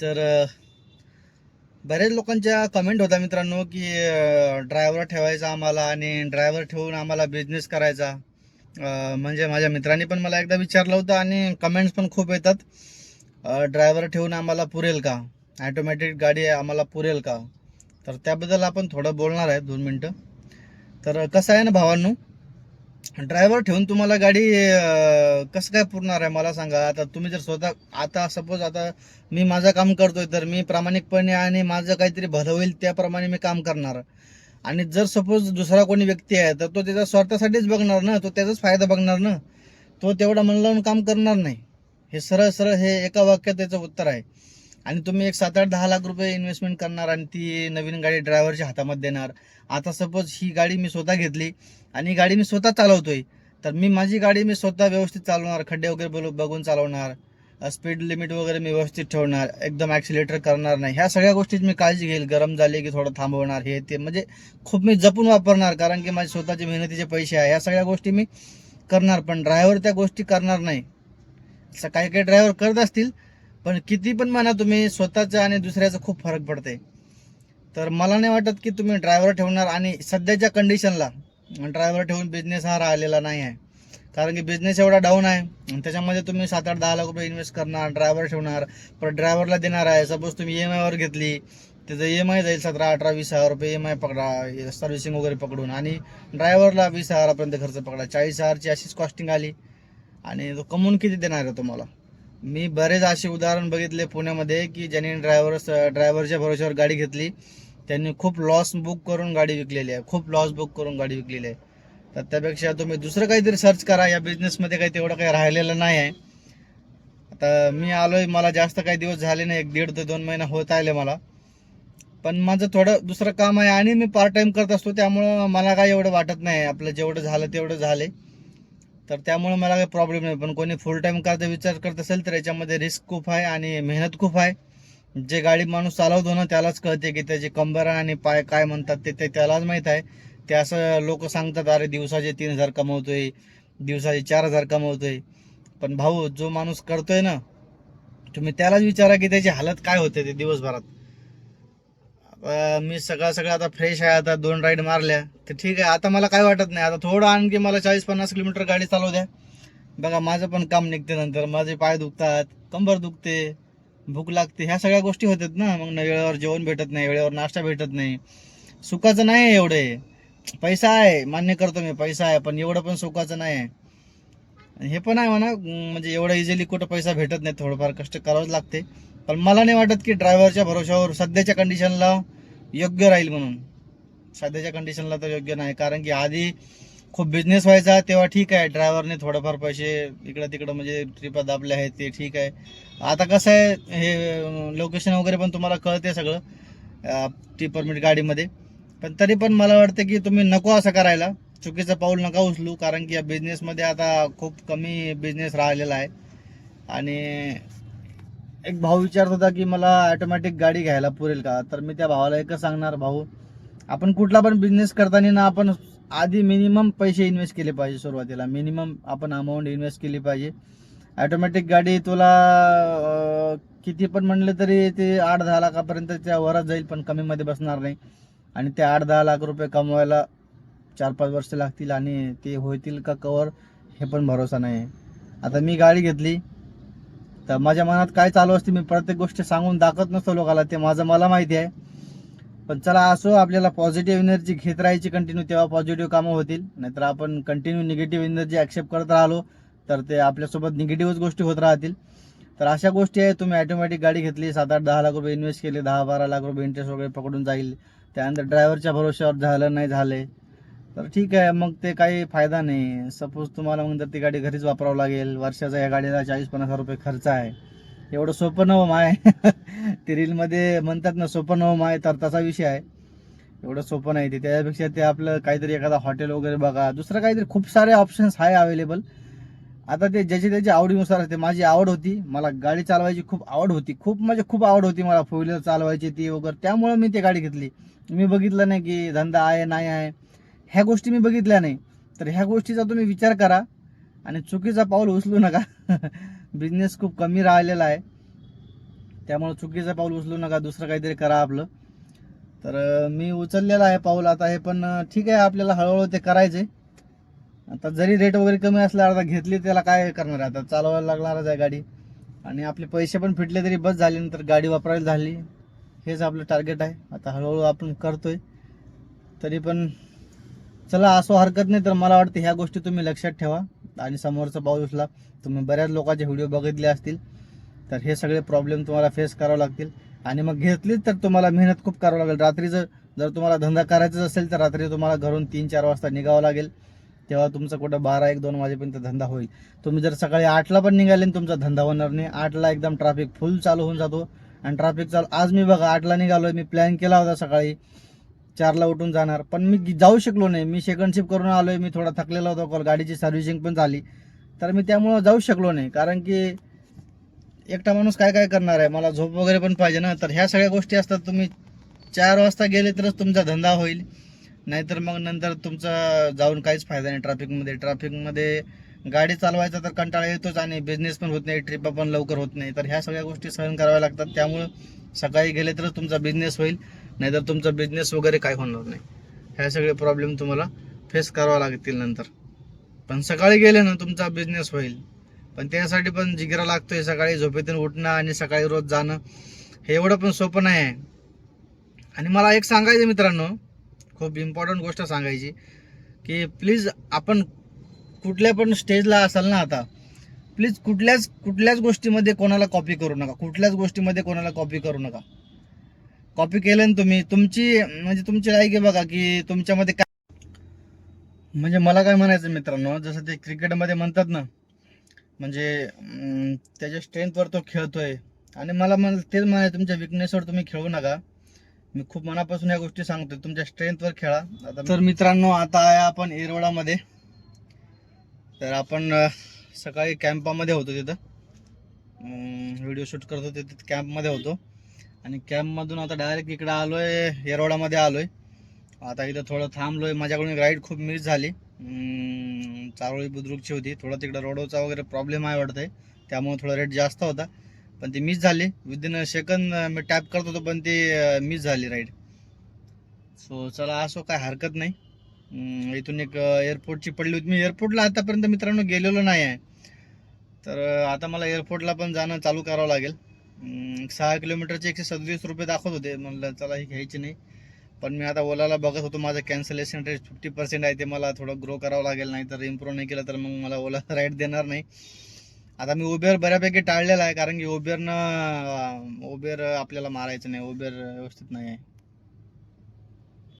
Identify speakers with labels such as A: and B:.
A: तर बऱ्याच लोकांच्या कमेंट होत्या मित्रांनो की ड्रायव्हर ठेवायचा आम्हाला आणि ड्रायव्हर ठेवून आम्हाला बिझनेस करायचा. म्हणजे माझ्या मित्रांनी पण मला एकदा विचारलं होतं आणि कमेंट्स पण खूप येतात. ड्रायव्हर ठेवून आम्हाला पुरेल का? ॲटोमॅटिक गाडी आम्हाला पुरेल का? तर त्याबद्दल आपण थोडं बोलणार आहे दोन मिनटं. तर कसं आहे ना भावांनो? ड्रायव्हर ठेवून तुम्हाला गाडी कसं काय पुरणार आहे मला सांगा. आता तुम्ही जर स्वतः आता सपोज आता मी माझं काम करतोय तर मी प्रामाणिकपणे आणि माझं काहीतरी भलं होईल त्याप्रमाणे मी काम करणार. आणि जर सपोज दुसरा कोणी व्यक्ती आहे तर तो त्याच्या स्वार्थासाठीच बघणार ना तो त्याचाच फायदा बघणार ना. तो तेवढा मन लावून काम करणार नाही. हे सरळ सरळ हे एका वाक्यात त्याचं उत्तर आहे. आणि तुम्ही एक सात आठ दहा लाख रुपये इन्व्हेस्टमेंट करणार आणि ती नवीन गाडी ड्रायव्हरच्या हातामध्ये देणार. आता सपोज ही गाडी मी स्वतः घेतली आणि गाडी मी स्वतः चालवतोय तर मी माझी गाडी मी स्वतः व्यवस्थित चालवणार खड्डे वगैरे बघ- बघून चालवणार स्पीड लिमिट वगैरे मी व्यवस्थित ठेवणार एकदम ॲक्सिलेटर करणार नाही. ह्या सगळ्या गोष्टीत मी काळजी घेईल. गरम झाले की थोडं थांबवणार हे ते म्हणजे खूप मी जपून वापरणार कारण की माझे स्वतःचे मेहनतीचे पैसे आहे. ह्या सगळ्या गोष्टी मी करणार पण ड्रायव्हर त्या गोष्टी करणार नाही. असं काही काही ड्रायव्हर करत असतील पण किती पण म्हणा तुम्ही स्वतःचं आणि दुसऱ्याचं खूप फरक पडते तर मला नाही वाटत की तुम्ही ड्रायव्हर ठेवणार आणि सध्याच्या कंडिशनला ड्रायव्हर ठेवून बिझनेस हा राहिलेला नाही आहे. कारण की बिझनेस एवढा डाऊन आहे आणि त्याच्यामध्ये तुम्ही सात आठ दहा लाख रुपये इन्व्हेस्ट करणार ड्रायव्हर ठेवणार परत ड्रायव्हरला देणार आहे. सपोज तुम्ही ई एम आयवर घेतली त्याचं ई एम आय जाईल सतरा अठरा वीस हजार रुपये ई एम आय पकडा सर्व्हिसिंग वगैरे पकडून आणि ड्रायव्हरला वीस हजारापर्यंत खर्च पकडा. चाळीस हजारची अशीच कॉस्टिंग आली आणि तो कमवून किती देणार आहे तुम्हाला? मी बरेच असे उदाहरण बघितले पुण्यामध्ये की ज्यांनी ड्रायव्हर ड्रायव्हरच्या भरोश्यावर गाडी घेतली त्यांनी खूप लॉस बुक करून गाडी विकलेली आहे. खूप लॉस बुक करून गाडी विकलेली आहे. तर त्यापेक्षा तुम्ही दुसरं काहीतरी सर्च करा. या बिझनेसमध्ये काही तेवढं काही राहिलेलं नाही आहे. आता मी आलोय मला जास्त काही दिवस झाले नाही. एक दीड ते दोन महिना होत आले मला. पण माझं थोडं दुसरं काम आहे आणि मी पार्ट टाईम करत असतो त्यामुळं मला काही एवढं वाटत नाही. आपलं जेवढं झालं तेवढं झाले. तर त्यामुळे मला काही प्रॉब्लेम नाही. पण कोणी फुल टाईम करता विचार करत असेल तर याच्यामध्ये रिस्क खूप आहे आणि मेहनत खूप आहे. जे गाडी माणूस चालवतो ना त्यालाच कळते की त्याचे कंबर आणि पाय काय म्हणतात ते ते त्यालाच माहीत आहे. ते असं लोक सांगतात अरे दिवसाचे तीन हजार कमवतोय दिवसाचे चार हजार कमवतोय. पण भाऊ जो माणूस करतोय ना तुम्ही त्यालाच विचारा की त्याची हालत काय होते ते दिवसभरात. मी सगळा सगळा आता फ्रेश आहे आता दोन राईड मारल्या. तर ठीक आहे आता मला काय वाटत नाही. आता थोडं आणखी मला चाळीस पन्नास किलोमीटर गाडी चालवू द्या. बघा माझं पण काम निघते नंतर. माझे पाय दुखतात कंबर दुखते भूक लागते. ह्या सगळ्या गोष्टी होतात ना. मग ना वेळेवर जेवण भेटत नाही वेळेवर नाश्ता भेटत नाही. सुखाचं नाही आहे एवढे. पैसा आहे मान्य करतो मी पैसा आहे पण एवढं पण सुखाचं नाही आहे. हे पण आहे म्हणा म्हणजे एवढं इझिली कुठं पैसा भेटत नाही थोडंफार कष्ट करावंच लागते. पण मला नाही वाटत की ड्रायव्हरच्या भरोशावर सध्याच्या कंडिशनला योग्य राहील म्हणून. सध्याच्या कंडिशनला तर योग्य नाही कारण की आधी खूप बिझनेस व्हायचा तेव्हा ठीक आहे ड्रायव्हरने थोडंफार पैसे इकडं तिकडं म्हणजे ट्रिपा दाबले आहेत ते ठीक आहे. आता कसं आहे हे लोकेशन वगैरे पण तुम्हाला कळते सगळं टी परमिट गाडीमध्ये. पण तरी पण मला वाटतं की तुम्ही नको असं करायला. चुकीचं पाऊल नका उचलू कारण की या बिझनेसमध्ये आता खूप कमी बिझनेस राहिलेला आहे. आणि एक भाऊ विचारत होता की मला ऑटोमॅटिक गाडी घ्यायला पुरेल का? तर मी त्या भावाला एकच सांगणार भाऊ आपण कुठला पण बिझनेस करताना ना आपण आधी मिनिमम पैसे इन्व्हेस्ट केले पाहिजे सुरुवातीला. मिनिमम आपण अमाऊंट इन्व्हेस्ट केली पाहिजे. ऑटोमॅटिक गाडी तुला किती पण म्हणलं तरी ते आठ दहा लाखापर्यंतच्या वरात जाईल पण कमीमध्ये बसणार नाही. आणि ते आठ दहा लाख रुपये कमवायला चार पाच वर्ष लागतील आणि ते होतील का कवर हे पण भरोसा नाही. आता मी गाडी घेतली. तर माझ्या मनात काय चालू असते मी प्रत्येक गोष्ट सांगून दाखवत नसतो लोकांना ते माझं मला माहिती आहे. पण चला असो आपल्याला पॉझिटिव्ह एनर्जी घेत राहायची कंटिन्यू तेव्हा पॉझिटिव्ह कामं होतील. नाहीतर आपण कंटिन्यू निगेटिव्ह एनर्जी ॲक्सेप्ट करत राहिलो तर ते आपल्यासोबत निगेटिव्हच गोष्टी होत राहतील. तर अशा गोष्टी आहे तुम्ही ऑटोमॅटिक गाडी घेतली सात आठ दहा लाख रुपये इन्व्हेस्ट केले दहा बारा लाख रुपये इंटरेस्ट वगैरे पकडून जाईल. त्यानंतर ड्रायव्हरच्या भरोश्यावर झालं नाही झाले तर ठीक आहे मग ते काही फायदा नाही. सपोज तुम्हाला मग जर ती गाडी घरीच वापरावं लागेल वर्षाचा या गाडीला चाळीस पन्नास हजार रुपये खर्च आहे. एवढं सोपं नवम आहे ते रीलमध्ये म्हणतात ना सोपं नवम आहे तर तसा विषय आहे. एवढं सोपं नाही ते. त्याच्यापेक्षा ते आपलं काहीतरी एखादा हॉटेल वगैरे बघा. दुसरं काहीतरी खूप सारे ऑप्शन्स आहे अवेलेबल आता ते ज्याची त्याची आवडीनुसार असते. माझी आवड होती. मला गाडी चालवायची खूप आवड होती. खूप म्हणजे खूप आवड होती मला. फोर व्हीलर चालवायची ती वगैरे. त्यामुळं मी ती गाडी घेतली. मी बघितलं नाही की धंदा आहे नाही आहे. ह्या गोष्टी मी बघितल्या नाही. तर ह्या गोष्टीचा तुम्ही विचार करा आणि चुकीचा पाऊल उचलू नका. बिझनेस खूप कमी राहिलेला आहे. त्यामुळे चुकीचं पाऊल उचलू नका दुसरं काहीतरी करा आपलं. तर मी उचललेलं आहे पाऊल आता हे पण ठीक आहे आपल्याला हळूहळू ते करायचे आता जरी रेट वगैरे कमी असला आता घेतली त्याला काय करणार आहे? आता चालवायला लागणारच आहे गाडी. आणि आपले पैसे पण फिटले तरी बस झाले नंतर गाडी वापरायला झाली. हेच आपलं टार्गेट आहे. आता हळूहळू आपण करतोय. तरी पण चला असो हरकत नाही तर मला वाटतं ह्या गोष्टी तुम्ही लक्षात ठेवा. आणि समोरचा पाऊस उचला तुम्ही बऱ्याच लोकांचे व्हिडिओ बघितले असतील. तर हे सगळे प्रॉब्लेम तुम्हाला फेस करावे लागतील. आणि मग घेतलीच तर तुम्हाला मेहनत खूप करावं लागेल. रात्रीचं जर तुम्हाला धंदा करायचाच असेल तर रात्री तुम्हाला घरून तीन चार वाजता निघावं लागेल. तेव्हा तुमचा कुठं बारा एक दोन वाजेपर्यंत धंदा होईल. तुम्ही जर सकाळी आठला पण निघाले तुमचा धंदा होणार नाही. आठला एकदम ट्रॅफिक फुल चालू होऊन जातो. आणि ट्रॅफिक चालू आज मी बघा आठला निघालो मी प्लॅन केला होता सकाळी. चारला उठून जाणार. पण मी जाऊ शकलो नाही. मी सेकंड शिफ्ट करून आलोय. मी थोडा थकलेला होतो. कॉल गाडीची सर्व्हिसिंग पण झाली. तर मी त्यामुळं जाऊ शकलो नाही. कारण की एकटा माणूस काय काय करणार आहे? मला झोप वगैरे पण पाहिजे ना. तर ह्या सगळ्या गोष्टी असतात तुम्ही चार वाजता गेले तरच तुमचा धंदा होईल. नाहीतर मग नंतर तुमचा जाऊन काहीच फायदा नाही ट्रॅफिकमध्ये ट्रॅफिकमध्ये गाडी चालवायचा तर कंटाळा येतोच आणि बिझनेस पण होत नाही. ट्रिप पण लवकर होत नाही. तर ह्या सगळ्या गोष्टी सहन कराव्या लागतात. त्यामुळं सकाळी गेले तरच तुमचा बिझनेस होईल. नाहीतर तुमचा बिझनेस वगैरे काय होणार नाही. ह्या सगळे प्रॉब्लेम तुम्हाला फेस करावा लागतील नंतर. पण सकाळी गेले ना तुमचा बिझनेस होईल. पण त्यासाठी पण जिगरा आहे सकाळी झोपेतून उठणं आणि सकाळी रोज जाणं हे एवढं पण सोपं नाही आहे. आणि मला एक सांगायचं मित्रांनो खूप इम्पॉर्टंट गोष्ट सांगायची की प्लीज आपण कुठल्या पण स्टेजला असाल ना आता प्लीज कुठल्याच कुठल्याच गोष्टीमध्ये कोणाला कॉपी करू नका. कुठल्याच गोष्टीमध्ये कोणाला कॉपी करू नका. कॉपी केलं ना तुम्ही तुमची म्हणजे तुमची लायकी बघा की तुमच्यामध्ये काय म्हणजे मला काय म्हणायचं मित्रांनो जसं ते क्रिकेटमध्ये म्हणतात ना म्हणजे त्याच्या स्ट्रेंथवर तो खेळतोय. आणि मला म्हण तेच म्हणायचं तुमच्या विकनेसवर तुम्ही खेळू नका. मी खूप मनापासून या गोष्टी सांगतोय तुमच्या स्ट्रेंथवर खेळा. आता तर मित्रांनो आता आहे आपण एरवडामध्ये. तर आपण सकाळी कॅम्पामध्ये होतो तिथं. व्हिडिओ शूट करतो तिथं कॅम्पमध्ये होतो. आणि कॅम्पमधून आता डायरेक्ट इकडं आलोय येरवडामध्ये आलोय. आता इथं थोडं थांबलोय. माझ्याकडून राईड खूप मिस झाली. चारोळी बुद्रुकची होती. थोडं तिकडं रोडचा वगैरे प्रॉब्लेम आहे वाटतंय. त्यामुळे थोडा रेट जास्त होता. पण ती मिस झाली. विदिन सेकंद मी टॅप करत होतो पण ती मिस झाली राईड सो चला असो काय हरकत नाही. इथून एक एअरपोर्टची पडली होती. मी एअरपोर्टला आतापर्यंत मित्रांनो गेलेलो नाही आहे तर आता मला एअरपोर्टला पण जाणं चालू करावं लागेल. सहा किलोमीटरचे एकशे सदतीस रुपये दाखवत होते. म्हणलं चला हे घ्यायचे नाही. पण मी आता ओलाला बघत होतो माझं कॅन्सलेशन रेट फिफ्टी पर्सेंट आहे ते मला थोडं ग्रो करावं लागेल नाही तर इम्प्रूव्ह नाही केलं तर मग मला ओला राईड देणार नाही. आता मी उबेर बऱ्यापैकी टाळलेला आहे कारण की उबेरनं उबेर आपल्याला मारायचं नाही उबेर व्यवस्थित नाही आहे.